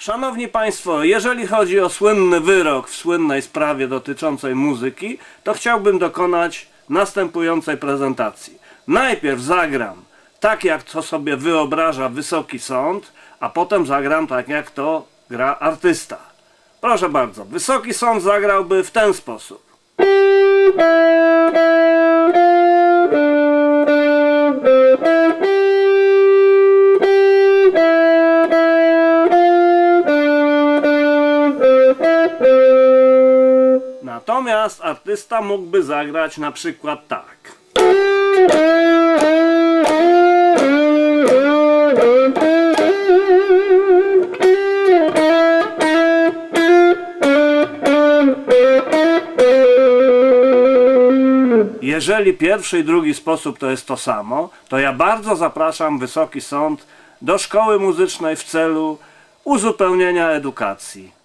Szanowni Państwo, jeżeli chodzi o słynny wyrok w słynnej sprawie dotyczącej muzyki, to chciałbym dokonać następującej prezentacji. Najpierw zagram tak, jak to sobie wyobraża Wysoki Sąd, a potem zagram tak, jak to gra artysta. Proszę bardzo, Wysoki Sąd zagrałby w ten sposób. Natomiast artysta mógłby zagrać na przykład tak. Jeżeli pierwszy i drugi sposób to jest to samo, to ja bardzo zapraszam Wysoki Sąd do szkoły muzycznej w celu uzupełnienia edukacji.